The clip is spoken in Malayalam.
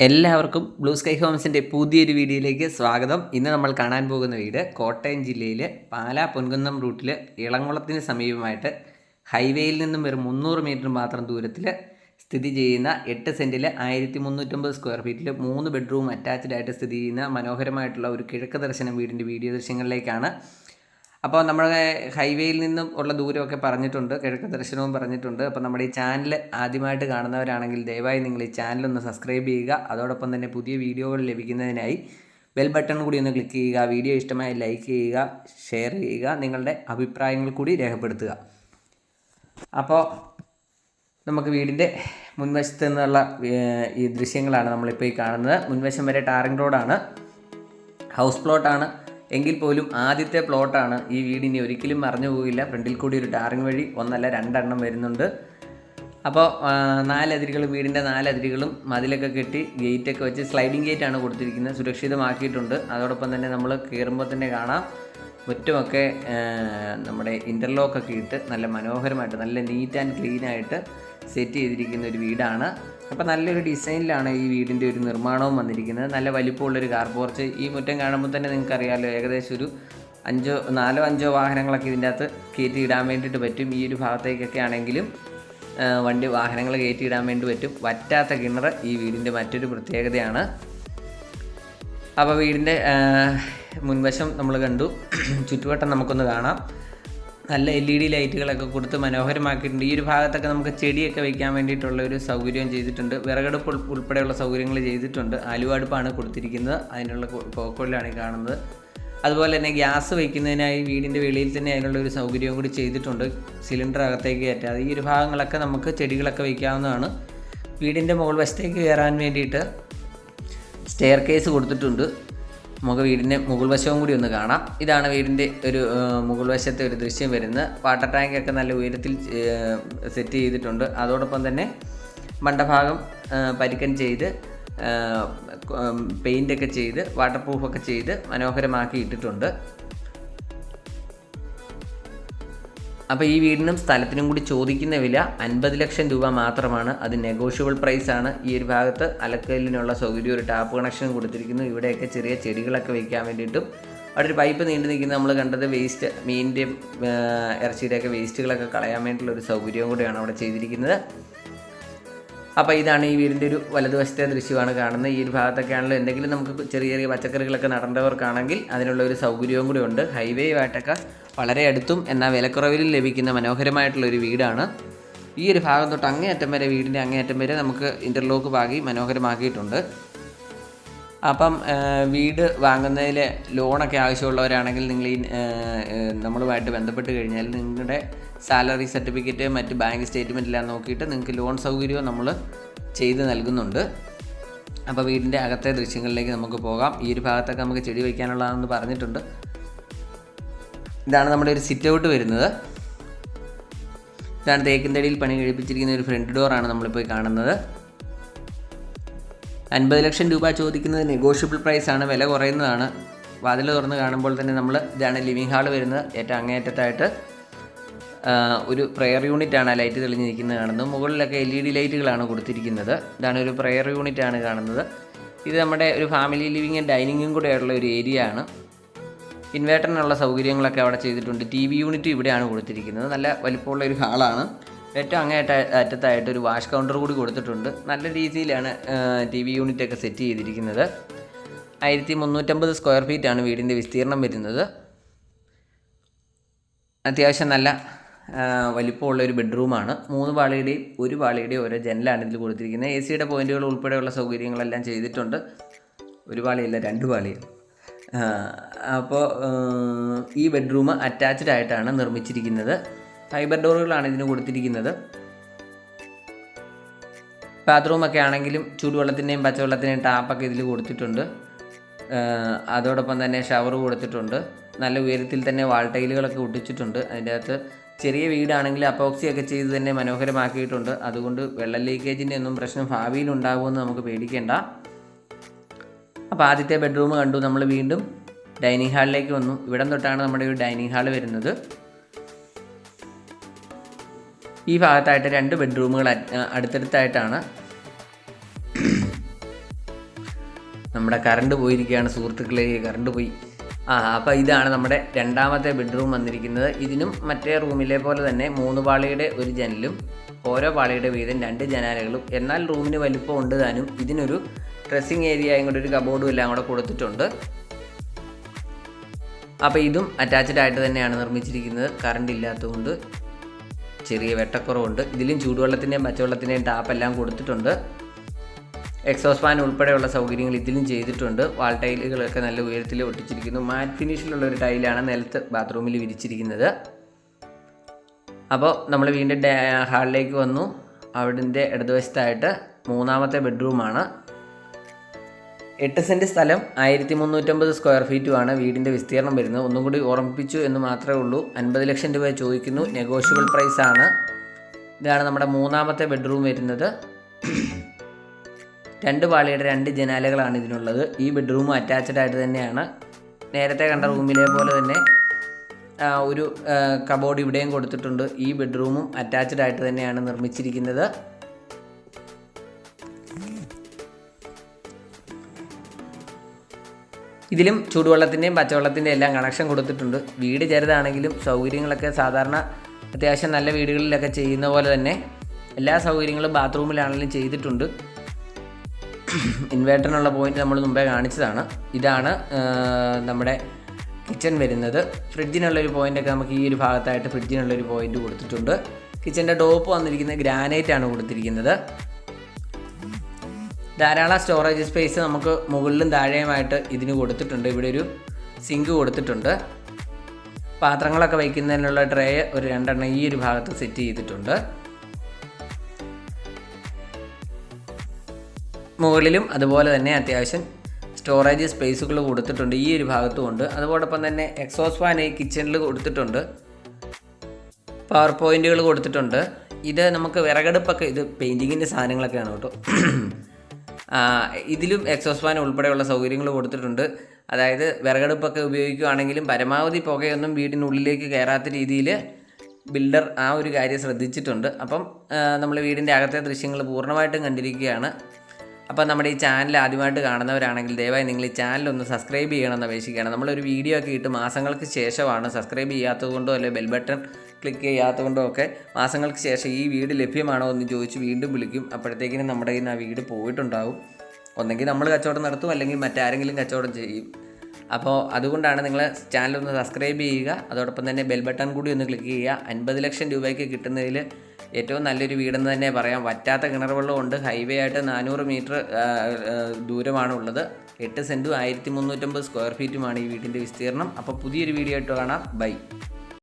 എല്ലാവർക്കും ബ്ലൂ സ്കൈ ഹോംസിന്റെ പുതിയൊരു വീഡിയോയിലേക്ക് സ്വാഗതം. ഇന്ന് നമ്മൾ കാണാൻ പോകുന്ന വീട് കോട്ടയം ജില്ലയിലെ പാലാ പൊൻകുന്നം റൂട്ടിൽ ഇളംകുളത്തിന് സമീപമായിട്ട് ഹൈവേയിൽ നിന്നും വെറും മുന്നൂറ് മീറ്റർ മാത്രം ദൂരത്തിൽ സ്ഥിതി ചെയ്യുന്ന എട്ട് സെന്റിൽ ആയിരത്തി മുന്നൂറ്റമ്പത് സ്ക്വയർ ഫീറ്റിൽ മൂന്ന് ബെഡ്റൂം അറ്റാച്ച്ഡ് ആയിട്ട് സ്ഥിതി ചെയ്യുന്ന മനോഹരമായിട്ടുള്ള ഒരു കിഴക്ക് ദർശനം വീടിന്റെ വീഡിയോ ദൃശ്യങ്ങളിലേക്കാണ് അപ്പോൾ നമ്മുടെ ഹൈവേയിൽ നിന്നും ഉള്ള ദൂരമൊക്കെ പറഞ്ഞിട്ടുണ്ട് കിഴക്ക് ദർശനവും പറഞ്ഞിട്ടുണ്ട്. അപ്പോൾ നമ്മുടെ ഈ ചാനൽ ആദ്യമായിട്ട് കാണുന്നവരാണെങ്കിൽ ദയവായി നിങ്ങൾ ഈ ചാനൽ ഒന്ന് സബ്സ്ക്രൈബ് ചെയ്യുക. അതോടൊപ്പം തന്നെ പുതിയ വീഡിയോകൾ ലഭിക്കുന്നതിനായി ബെൽ ബട്ടൺ കൂടി ഒന്ന് ക്ലിക്ക് ചെയ്യുക. വീഡിയോ ഇഷ്ടമായി ലൈക്ക് ചെയ്യുക ഷെയർ ചെയ്യുക നിങ്ങളുടെ അഭിപ്രായങ്ങൾ കൂടി രേഖപ്പെടുത്തുക. അപ്പോൾ നമുക്ക് വീടിന്റെ മുൻവശത്ത് നിന്നുള്ള ഈ ദൃശ്യങ്ങളാണ് നമ്മളിപ്പോൾ ഈ കാണുന്നത്. മുൻവശം വരെ ടാറിംഗ് റോഡാണ്. ഹൗസ് പ്ലോട്ടാണ്. എങ്കിൽ പോലും ആദ്യത്തെ പ്ലോട്ടാണ് ഈ വീടിനി ഒരിക്കലും മറഞ്ഞു പോകില്ല ഫ്രണ്ടിൽ കൂടി ഒരു ടാറിങ് വഴി ഒന്നല്ല രണ്ടെണ്ണം വരുന്നുണ്ട്. അപ്പോൾ ആ, നാലതിരുകളും വീടിന്റെ നാലതിരുകളും മതിലൊക്കെ കെട്ടി ഗേറ്റൊക്കെ വെച്ച് സ്ലൈഡിംഗ് ഗേറ്റ് ആണ് കൊടുത്തിരിക്കുന്നത്. സുരക്ഷിതമാക്കിയിട്ടുണ്ട്. അതോടൊപ്പം തന്നെ നമ്മൾ കയറുമ്പോൾ തന്നെ കാണാം. മുറ്റമൊക്കെ നമ്മുടെ ഇന്റർലോക്കൊക്കെ ഇട്ട് നല്ല മനോഹരമായിട്ട് നല്ല നീറ്റ് ആൻഡ് ക്ലീനായിട്ട് സെറ്റ് ചെയ്തിരിക്കുന്ന ഒരു വീടാണ്. അപ്പോൾ നല്ലൊരു ഡിസൈനിലാണ് ഈ വീടിന്റെ ഒരു നിർമ്മാണവും വന്നിരിക്കുന്നത്. നല്ല വലിപ്പമുള്ളൊരു കാർ പോർച്ച്. ഈ മുറ്റം കാണുമ്പോൾ തന്നെ നിങ്ങൾക്ക് അറിയാമല്ലോ ഏകദേശം ഒരു അഞ്ചോ നാലോ അഞ്ചോ വാഹനങ്ങളൊക്കെ ഇതിന്റെ അകത്ത് കയറ്റി ഇടാൻ വേണ്ടിയിട്ട് പറ്റും. ഈ ഒരു ഭാഗത്തേക്കൊക്കെ ആണെങ്കിലും വണ്ടി വാഹനങ്ങൾ കയറ്റി ഇടാൻ വേണ്ടി പറ്റും. വറ്റാത്ത കിണർ ഈ വീടിന്റെ മറ്റൊരു പ്രത്യേകതയാണ്. അപ്പോൾ വീടിന്റെ മുൻവശം നമ്മൾ കണ്ടു. ചുറ്റുവട്ടം നമുക്കൊന്ന് കാണാം. നല്ല എൽ ഇ ഡി ലൈറ്റുകളൊക്കെ കൊടുത്ത് മനോഹരമാക്കിയിട്ടുണ്ട്. ഈ ഒരു ഭാഗത്തൊക്കെ നമുക്ക് ചെടിയൊക്കെ വെക്കാൻ വേണ്ടിയിട്ടുള്ള ഒരു സൗകര്യം ചെയ്തിട്ടുണ്ട്. വിറകടുപ്പ് ഉൾപ്പെടെയുള്ള സൗകര്യങ്ങൾ ചെയ്തിട്ടുണ്ട്. ആലുവടുപ്പാണ് കൊടുത്തിരിക്കുന്നത്. അതിനുള്ള കോക്കോളിലാണ് കാണുന്നത്. അതുപോലെ തന്നെ ഗ്യാസ് വയ്ക്കുന്നതിനായി വീടിന്റെ വെളിയിൽ തന്നെ അതിനുള്ള ഒരു സൗകര്യവും കൂടി ചെയ്തിട്ടുണ്ട്. സിലിണ്ടർ അകത്തേക്ക് കയറ്റാതെ. ഈ ഒരു ഭാഗങ്ങളൊക്കെ നമുക്ക് ചെടികളൊക്കെ വയ്ക്കാവുന്നതാണ് വീടിന്റെ മുകൾ വശത്തേക്ക് കയറാൻ വേണ്ടിയിട്ട് സ്റ്റെയർ കേസ് കൊടുത്തിട്ടുണ്ട്. നമുക്ക് വീടിന്റെ മുകൾ വശവും കൂടി ഒന്ന് കാണാം. ഇതാണ് വീടിന്റെ ഒരു മുകൾ വശത്തെ ഒരു ദൃശ്യം വരുന്നത്. വാട്ടർ ടാങ്കൊക്കെ നല്ല ഉയരത്തിൽ സെറ്റ് ചെയ്തിട്ടുണ്ട്. അതോടൊപ്പം തന്നെ മണ്ടഭാഗം പരിക്കൻ ചെയ്ത് പെയിന്റൊക്കെ ചെയ്ത് വാട്ടർ പ്രൂഫൊക്കെ ചെയ്ത് മനോഹരമാക്കി ഇട്ടിട്ടുണ്ട്. അപ്പോൾ ഈ വീടിനും സ്ഥലത്തിനും കൂടി ചോദിക്കുന്ന വില അൻപത് ലക്ഷം രൂപ മാത്രമാണ്. അത് നെഗോഷ്യബിൾ പ്രൈസ് ആണ്. ഈ ഒരു ഭാഗത്ത് അലക്കലിനുള്ള സൗകര്യം ഒരു ടാപ്പ് കണക്ഷനും കൊടുത്തിരിക്കുന്നു. ഇവിടെയൊക്കെ ചെറിയ ചെടികളൊക്കെ വയ്ക്കാൻ വേണ്ടിയിട്ടും. അവിടെ ഒരു പൈപ്പ് നീണ്ടു നിൽക്കുന്ന. നമ്മൾ കണ്ടത് വേസ്റ്റ് മീനിന്റെയും ഇറച്ചിയുടെയൊക്കെ വേസ്റ്റുകളൊക്കെ കളയാൻ വേണ്ടിയിട്ടുള്ള ഒരു സൗകര്യവും കൂടിയാണ് അവിടെ ചെയ്തിരിക്കുന്നത്. അപ്പോൾ ഇതാണ് ഈ വീടിന്റെ ഒരു വലതുവശത്തെ ദൃശ്യമാണ് കാണുന്നത്. ഈ ഒരു ഭാഗത്തൊക്കെ ആണല്ലോ എന്തെങ്കിലും നമുക്ക് ചെറിയ ചെറിയ പച്ചക്കറികളൊക്കെ നടേണ്ടവർക്കാണെങ്കിൽ അതിനുള്ള ഒരു സൗകര്യവും കൂടി ഉണ്ട്. ഹൈവേ ആയിട്ടൊക്കെ വളരെ അടുത്തും എന്നാൽ വിലക്കുറവിലും ലഭിക്കുന്ന മനോഹരമായിട്ടുള്ള ഒരു വീടാണ്. ഈ ഒരു ഭാഗം തൊട്ട് അങ്ങേയറ്റം വരെ വീടിന്റെ അങ്ങേയറ്റം വരെ നമുക്ക് ഇന്റർലോക്ക് പാകി മനോഹരമാക്കിയിട്ടുണ്ട്. അപ്പം വീട് വാങ്ങുന്നതിൽ ലോണൊക്കെ ആവശ്യമുള്ളവരാണെങ്കിൽ നിങ്ങൾ ഈ നമ്മളുമായിട്ട് ബന്ധപ്പെട്ട് കഴിഞ്ഞാൽ നിങ്ങളുടെ സാലറി സർട്ടിഫിക്കറ്റ് മറ്റ് ബാങ്ക് സ്റ്റേറ്റ്മെന്റ് എല്ലാം നോക്കിയിട്ട് നിങ്ങൾക്ക് ലോൺ സൗകര്യവും നമ്മൾ ചെയ്ത് നൽകുന്നുണ്ട്. അപ്പോൾ വീടിന്റെ അകത്തെ ദൃശ്യങ്ങളിലേക്ക് നമുക്ക് പോകാം. ഈ ഒരു ഭാഗത്തൊക്കെ നമുക്ക് ചെടി വയ്ക്കാനുള്ളതാണെന്ന് പറഞ്ഞിട്ടുണ്ട്. ഇതാണ് നമ്മുടെ ഒരു സിറ്റ് ഔട്ട് വരുന്നത്. ഇതാണ് തേക്കിൻതടിയിൽ പണി കഴിപ്പിച്ചിരിക്കുന്ന ഒരു ഫ്രണ്ട് ഡോറാണ് നമ്മളിപ്പോൾ കാണുന്നത്. അൻപത് ലക്ഷം രൂപ ചോദിക്കുന്നത് നെഗോഷ്യബിൾ പ്രൈസ് ആണ്. വില കുറയുന്നതാണ്. വാതിൽ തുറന്ന് കാണുമ്പോൾ തന്നെ നമ്മൾ ഇതാണ് ലിവിങ് ഹാൾ വരുന്നത്. ഏറ്റവും അങ്ങേയറ്റത്തായിട്ട് ഒരു പ്രെയർ യൂണിറ്റ് ആണ് ആ ലൈറ്റ് തെളിഞ്ഞിരിക്കുന്നത് കാണുന്നത്. മുകളിലൊക്കെ എൽ ഇ ഡി ലൈറ്റുകളാണ് കൊടുത്തിരിക്കുന്നത്. ഇതാണ് ഒരു പ്രെയർ യൂണിറ്റ് ആണ് കാണുന്നത്. ഇത് നമ്മുടെ ഒരു ഫാമിലി ലിവിങ്ങും ഡൈനിങ്ങും കൂടെ ഉള്ള ഒരു ഏരിയ ആണ്. ഇൻവേർട്ടറിനുള്ള സൗകര്യങ്ങളൊക്കെ അവിടെ ചെയ്തിട്ടുണ്ട്. ടി വി യൂണിറ്റ് ഇവിടെയാണ് കൊടുത്തിരിക്കുന്നത്. നല്ല വലിപ്പമുള്ള ഒരു ഹാളാണ് ഏറ്റവും അങ്ങേയറ്റ അറ്റത്തായിട്ട് ഒരു വാഷ് കൗണ്ടർ കൂടി കൊടുത്തിട്ടുണ്ട്. നല്ല രീതിയിലാണ് ടി വി യൂണിറ്റൊക്കെ സെറ്റ് ചെയ്തിരിക്കുന്നത്. ആയിരത്തി മുന്നൂറ്റമ്പത് സ്ക്വയർ ഫീറ്റാണ് വീടിന്റെ വിസ്തീർണം വരുന്നത്. അത്യാവശ്യം നല്ല വലിപ്പമുള്ള ഒരു ബെഡ്റൂമാണ് മൂന്ന് പാളിയുടെയും ഒരു പാളിയുടെയും ഓരോ ജനലാണ് ഇതിൽ കൊടുത്തിരിക്കുന്നത്. എ സിയുടെ പോയിന്റുകൾ ഉൾപ്പെടെയുള്ള സൗകര്യങ്ങളെല്ലാം ചെയ്തിട്ടുണ്ട്. ഒരു പാളിയല്ല രണ്ട് പാളിയാണ് അപ്പോൾ ഈ ബെഡ്റൂം അറ്റാച്ച്ഡ് ആയിട്ടാണ് നിർമ്മിച്ചിരിക്കുന്നത്. ഫൈബർ ഡോറുകളാണ് ഇതിന് കൊടുത്തിരിക്കുന്നത്. ബാത്റൂമൊക്കെ ആണെങ്കിലും ചൂടുവെള്ളത്തിന്റെയും പച്ചവെള്ളത്തിന്റെയും ടാപ്പൊക്കെ ഇതിൽ കൊടുത്തിട്ടുണ്ട്. അതോടൊപ്പം തന്നെ ഷവർ കൊടുത്തിട്ടുണ്ട്. നല്ല ഉയരത്തിൽ തന്നെ വാൾ ടൈലുകളൊക്കെ ഒട്ടിച്ചിട്ടുണ്ട്. അതിന്റെ അകത്ത് ചെറിയ വീടാണെങ്കിൽ അപ്പോക്സി ഒക്കെ ചെയ്ത് തന്നെ മനോഹരമാക്കിയിട്ടുണ്ട്. അതുകൊണ്ട് വെള്ളം ലീക്കേജിന്റെ ഒന്നും പ്രശ്നം ഭാവിയിൽ ഉണ്ടാകുമെന്ന് നമുക്ക് പേടിക്കേണ്ട. അപ്പോൾ ആദ്യത്തെ ബെഡ്റൂം കണ്ടു. നമ്മൾ വീണ്ടും ഡൈനിങ് ഹാളിലേക്ക് വന്നു. ഇവിടം തൊട്ടാണ് നമ്മുടെ ഒരു ഡൈനിങ് ഹാൾ വരുന്നത്. ഈ ഭാഗത്തായിട്ട് രണ്ട് ബെഡ്റൂമുകൾ അടുത്തടുത്തായിട്ടാണ്. നമ്മുടെ കറണ്ട് പോയിരിക്കുകയാണ് സുഹൃത്തുക്കളെ കറണ്ട് പോയി. ആ അപ്പോൾ ഇതാണ് നമ്മുടെ രണ്ടാമത്തെ ബെഡ്റൂം വന്നിരിക്കുന്നത്. ഇതിനും മറ്റേ റൂമിലെ പോലെ തന്നെ മൂന്ന് പാളിയുടെ ഒരു ജനലും ഓരോ പാളിയുടെ വീതം രണ്ട് ജനാലകളും. എന്നാൽ റൂമിന് വലിപ്പം ഉണ്ട് താനും. ഇതിനൊരു ഡ്രസ്സിങ് ഏരിയയും കൂടെ ഒരു കബോർഡും എല്ലാം കൂടെ കൊടുത്തിട്ടുണ്ട്. അപ്പോൾ ഇതും അറ്റാച്ച്ഡ് ആയിട്ട് തന്നെയാണ് നിർമ്മിച്ചിരിക്കുന്നത്. കറണ്ട് ഇല്ലാത്തതുകൊണ്ട്. ചെറിയ വെട്ടക്കുറവുണ്ട്. ഇതിലും ചൂടുവെള്ളത്തിന്റെയും പച്ചവെള്ളത്തിന്റെയും ടാപ്പ് എല്ലാം കൊടുത്തിട്ടുണ്ട്. എക്സോസ് ഫാൻ ഉൾപ്പെടെയുള്ള സൗകര്യങ്ങൾ ഇതിലും ചെയ്തിട്ടുണ്ട്. വാൾ ടൈലുകളൊക്കെ നല്ല ഉയരത്തിൽ ഒട്ടിച്ചിരിക്കുന്നു. മാറ്റ് ഫിനിഷിലുള്ള ഒരു ടൈലാണ് നിലത്ത് ബാത്റൂമിൽ വിരിച്ചിരിക്കുന്നത്. അപ്പോൾ നമ്മൾ വീണ്ടും ഹാളിലേക്ക് വന്നു. അവിടുത്തെ ഇടതുവശത്തായിട്ട് മൂന്നാമത്തെ ബെഡ്റൂമാണ് എട്ട് സെന്റ് സ്ഥലം ആയിരത്തി മുന്നൂറ്റമ്പത് സ്ക്വയർ ഫീറ്റുമാണ് വീടിന്റെ വിസ്തീർണം വരുന്നത്. ഒന്നും കൂടി ഓർമ്മിപ്പിച്ചു എന്ന് മാത്രമേ ഉള്ളൂ. അൻപത് ലക്ഷം രൂപ ചോദിക്കുന്നു. നെഗോഷ്യബിൾ ആണ്. ഇതാണ് നമ്മുടെ മൂന്നാമത്തെ ബെഡ്റൂം വരുന്നത്. രണ്ട് പാളിയുടെ രണ്ട് ജനാലകളാണ് ഇതിനുള്ളത്. ഈ ബെഡ്റൂം അറ്റാച്ച്ഡ് ആയിട്ട് തന്നെയാണ്. നേരത്തെ കണ്ട റൂമിലെ പോലെ തന്നെ ഒരു കബോർഡ് ഇവിടെയും കൊടുത്തിട്ടുണ്ട്. ഈ ബെഡ്റൂമും അറ്റാച്ച്ഡ് ആയിട്ട് തന്നെയാണ് നിർമ്മിച്ചിരിക്കുന്നത്. ഇതിലും ചൂടുവെള്ളത്തിന്റെയും പച്ചവെള്ളത്തിന്റെയും എല്ലാം കണക്ഷൻ കൊടുത്തിട്ടുണ്ട്. വീട് ചെറുതാണെങ്കിലും സൗകര്യങ്ങളൊക്കെ സാധാരണ അത്യാവശ്യം നല്ല വീടുകളിലൊക്കെ ചെയ്യുന്ന പോലെ തന്നെ എല്ലാ സൗകര്യങ്ങളും ബാത്റൂമിലാണെങ്കിലും ചെയ്തിട്ടുണ്ട്. ഇൻവേർട്ടറിനുള്ള പോയിന്റ് നമ്മൾ മുമ്പേ കാണിച്ചതാണ്. ഇതാണ് നമ്മുടെ കിച്ചൺ വരുന്നത്. ഫ്രിഡ്ജിനുള്ളൊരു പോയിന്റൊക്കെ നമുക്ക് ഈ ഒരു ഭാഗത്തായിട്ട് ഫ്രിഡ്ജിനുള്ളൊരു പോയിന്റ് കൊടുത്തിട്ടുണ്ട്. കിച്ചന്റെ ടോപ്പ് വന്നിരിക്കുന്നത് ഗ്രാനൈറ്റ് ആണ് കൊടുത്തിരിക്കുന്നത്. ധാരാളം സ്റ്റോറേജ് സ്പേസ് നമുക്ക് മുകളിലും താഴെയുമായിട്ട് ഇതിന് കൊടുത്തിട്ടുണ്ട്. ഇവിടെ ഒരു സിങ്ക് കൊടുത്തിട്ടുണ്ട്. പാത്രങ്ങളൊക്കെ വയ്ക്കുന്നതിനുള്ള ട്രേ ഒരു രണ്ടെണ്ണം ഈ ഒരു ഭാഗത്ത് സെറ്റ് ചെയ്തിട്ടുണ്ട്. മുകളിലും അതുപോലെ തന്നെ അത്യാവശ്യം സ്റ്റോറേജ് സ്പേസുകൾ കൊടുത്തിട്ടുണ്ട് ഈ ഒരു ഭാഗത്തും ഉണ്ട്. അതോടൊപ്പം തന്നെ എക്സോസ് ഫാൻ ഈ കിച്ചണിൽ കൊടുത്തിട്ടുണ്ട്. പവർ പോയിന്റുകൾ കൊടുത്തിട്ടുണ്ട്. ഇത് നമുക്ക് വിറകടുപ്പൊക്കെ ഇത് പെയിന്റിങ്ങിന്റെ സാധനങ്ങളൊക്കെയാണ് കേട്ടോ. ഇതിലും എക്സോസ് ഫാൻ ഉൾപ്പെടെയുള്ള സൗകര്യങ്ങൾ കൊടുത്തിട്ടുണ്ട്. അതായത് വിറകടുപ്പൊക്കെ ഉപയോഗിക്കുകയാണെങ്കിലും പരമാവധി പുകയൊന്നും വീടിനുള്ളിലേക്ക് കയറാത്ത രീതിയിൽ ബിൽഡർ ആ ഒരു കാര്യം ശ്രദ്ധിച്ചിട്ടുണ്ട്. അപ്പം നമ്മൾ വീടിന്റെ അകത്തെ ദൃശ്യങ്ങൾ പൂർണമായിട്ടും കണ്ടിരിക്കുകയാണ്. അപ്പോൾ നമ്മുടെ ഈ ചാനൽ ആദ്യമായിട്ട് കാണുന്നവരാണെങ്കിൽ ദയവായി നിങ്ങൾ ഈ ചാനൽ ഒന്ന് സബ്സ്ക്രൈബ് ചെയ്യണമെന്ന് അപേക്ഷിക്കുകയാണ്. നമ്മളൊരു വീഡിയോ ഒക്കെ ഇട്ട് മാസങ്ങൾക്ക് ശേഷമാണ് സബ്സ്ക്രൈബ് ചെയ്യാത്തത് കൊണ്ടോ അല്ലെങ്കിൽ ബെൽ ബട്ടൺ ക്ലിക്ക് ചെയ്യാത്തത് കൊണ്ടോ ഒക്കെ മാസങ്ങൾക്ക് ശേഷം ഈ വീട് ലഭ്യമാണോ എന്ന് ചോദിച്ച് വീണ്ടും വിളിക്കും. അപ്പോഴത്തേക്കിനും നമ്മുടെ കയ്യിൽ നിന്ന് ആ വീട് പോയിട്ടുണ്ടാവും. ഒന്നെങ്കിൽ നമ്മൾ കച്ചവടം നടത്തും അല്ലെങ്കിൽ മറ്റാരെങ്കിലും കച്ചവടം ചെയ്യും. അപ്പോൾ അതുകൊണ്ടാണ് നിങ്ങൾ ചാനൽ ഒന്ന് സബ്സ്ക്രൈബ് ചെയ്യുക. അതോടൊപ്പം തന്നെ ബെൽ ബട്ടൺ കൂടി ഒന്ന് ക്ലിക്ക് ചെയ്യുക. അൻപത് ലക്ഷം രൂപയ്ക്ക് കിട്ടുന്നതിൽ ഏറ്റവും നല്ലൊരു വീടെന്ന് തന്നെ പറയാം. വറ്റാത്ത കിണർ വെള്ളമുണ്ട് ഹൈവേ ആയിട്ട് നാനൂറ് മീറ്റർ ദൂരമാണുള്ളത്. എട്ട് സെന്റും ആയിരത്തി മുന്നൂറ്റമ്പത് സ്ക്വയർ ഫീറ്റുമാണ് ഈ വീടിന്റെ വിസ്തീർണം അപ്പോൾ പുതിയൊരു വീഡിയോ ആയിട്ട് കാണാം. ബൈ.